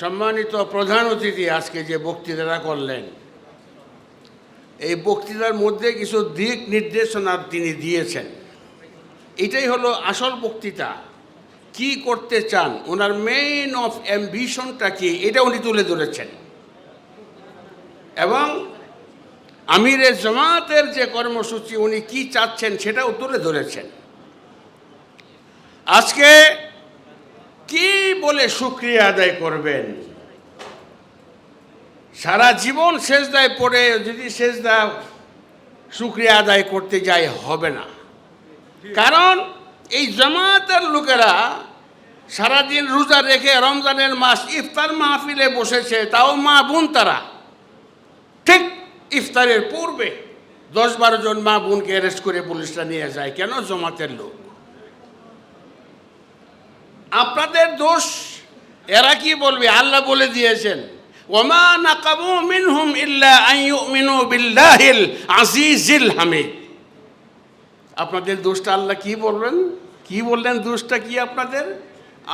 সম্মানিত প্রধান অতিথি আজকে যে বক্তৃতাটা করলেন, এই বক্তৃতার মধ্যে কিছু দিক নির্দেশনা তিনি দিয়েছেন। এটাই হলো আসল বক্তৃতা। কি করতে চান? ওনার মেইন অফ অ্যাম্বিশনটা কি? এটা উনি তুলে ধরেছেন। এবং আমিরের জামাতের যে কর্মসূচি উনি কি চাচ্ছেন সেটাও তুলে ধরেছেন। আজকে কি বলে শুক্রিয়া আদায় করবেন? সারা জীবন সেজদায় পড়ে যদি সেজদা সুক্রিয়া আদায় করতে যাই হবে না। কারণ এই জামাতের লোকেরা সারাদিন রোজা রেখে রমজানের মাস ইফতার মাহফিলে বসেছে, তাও মা বোন তারা। ঠিক ইফতারের পূর্বে দশ বারো জন মা বোনকে অ্যারেস্ট করে পুলিশরা নিয়ে যায়। কেন জমাতের লোক? আপনাদের দোষ, এরা কি বলবে? আল্লাহ বলে দিয়েছেন, ওমা নাকাবু মিনহুম ইল্লা আন ইউমিনু বিল্লাহিল আজিজিল হামিদ। আপনাদের দোষটা আল্লাহ কি বলবেন? কি বললেন দোষটা কি আপনাদের?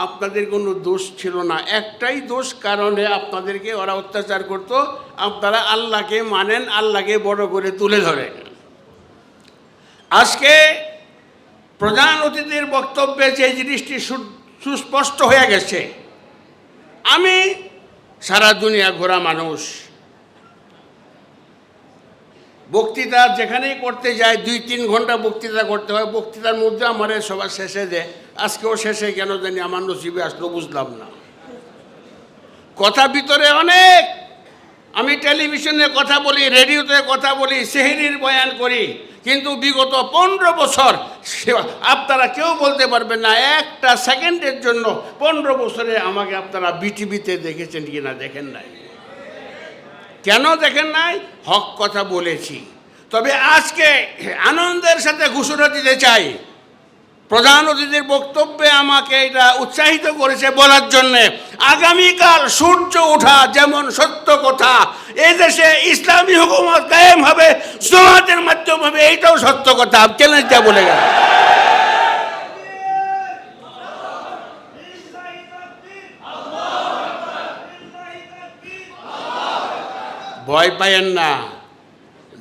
আপনাদের কোনো দোষ ছিল না। একটাই দোষ কারণে আপনাদেরকে ওরা অত্যাচার করতো। আপনারা আল্লাহকে মানেন, আল্লাহকে বড় করে তুলে ধরেন আজকে প্রধান অতিথির বক্তব্যে যে জিনিসটি সুস্পষ্ট হয়ে গেছে। আমি সারা দুনিয়া ঘোরা মানুষ। বক্তৃতা যেখানেই করতে যায় দুই তিন ঘণ্টা বক্তৃতা করতে হয়। বক্তৃতার মধ্যে আমার সবার শেষে দেয় আজকেও শেষে কেন জানি, আমার নসিবে আসলো, বুঝলাম না। কথা ভিতরে অনেক আমি টেলিভিশনে কথা বলি, রেডিওতে কথা বলি, সেহেরির বয়ান করি, কিন্তু বিগত পনেরো বছর আপনারা কেউ বলতে পারবেন না, একটা সেকেন্ডের জন্য পনেরো বছরে আমাকে আপনারা বিটিভিতে দেখেছেন কি না দেখেন নাই। কেন দেখেন নাই? হক কথা বলেছি। তবে আজকে আনন্দের সাথে ঘোষণা দিতে চাই। প্রধান অতিথির বক্তব্যে আমাকে এটা উৎসাহিত করেছে বলার জন্যে, আগামীকাল সূর্য ওঠা যেমন সত্য দেশে ইসলামী হুকুমত কায়েম হবে সমাজের মাধ্যম হবে, এইটাও সত্য কথা। চ্যালেঞ্জটা বলে গেল? ভয় পায়েন না।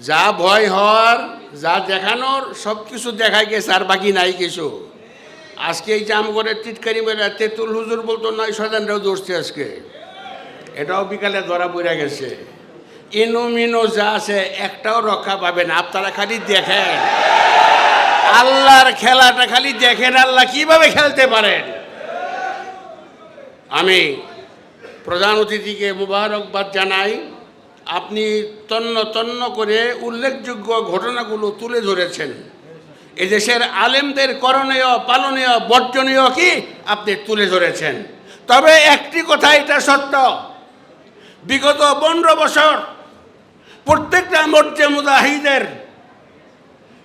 যা ভয় হওয়ার, যা দেখানোর, সব কিছু দেখা গেছে, আর বাকি নাই কিছু। আজকে এই জাম করে টিটকারি মেরে তেঁতুল হুজুর বলতো, নয় শয়তানরাও দৌড়ছে আজকে। এটাও বিকালে ধরা পড়ে গেছে। ইনো যা আছে একটাও রক্ষা পাবে না। আপনারা খালি দেখেন। আল্লাহর খেলাটা খালি দেখেন, আল্লাহ কীভাবে খেলতে পারেন? আমি প্রধান অতিথিকে মুবারকবাদ জানাই। আপনি তন্ন তন্ন করে উল্লেখযোগ্য ঘটনাগুলো তুলে ধরেছেন। এদেশের আলেমদের করণীয়, পালনীয়, বর্জনীয় কি আপনি তুলে ধরেছেন। তবে একটি কথা এটা সত্য। বিগত পনেরো বছর প্রত্যেকটা মর্যে মুদাহিদের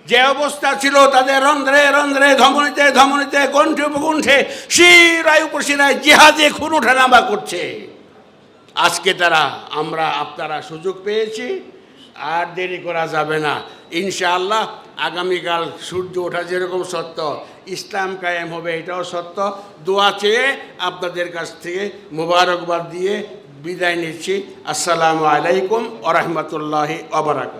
যে অবস্থা ছিল, তাদের রন্ধ্রে রন্ধ্রে, ধমনীতে ধমনীতে, কণ্ঠে উপকণ্ঠে শিরায় উপশিরায় জিহাদে খুন ওঠানামা করছে। আজকে তারা, আমরা আপনারা সুযোগ পেয়েছি, আর দেরি করা যাবে না। ইনশাআল্লাহ, আগামীকাল সূর্য ওঠা যেরকম সত্য, ইসলাম কায়েম হবে এটাও সত্য। দোয়া চেয়ে আপনাদের কাছ থেকে মুবারকবাদ দিয়ে বিদায় নিচ্ছি। আসসালামু আলাইকুম ওরহমতুল্লাহি অবরাক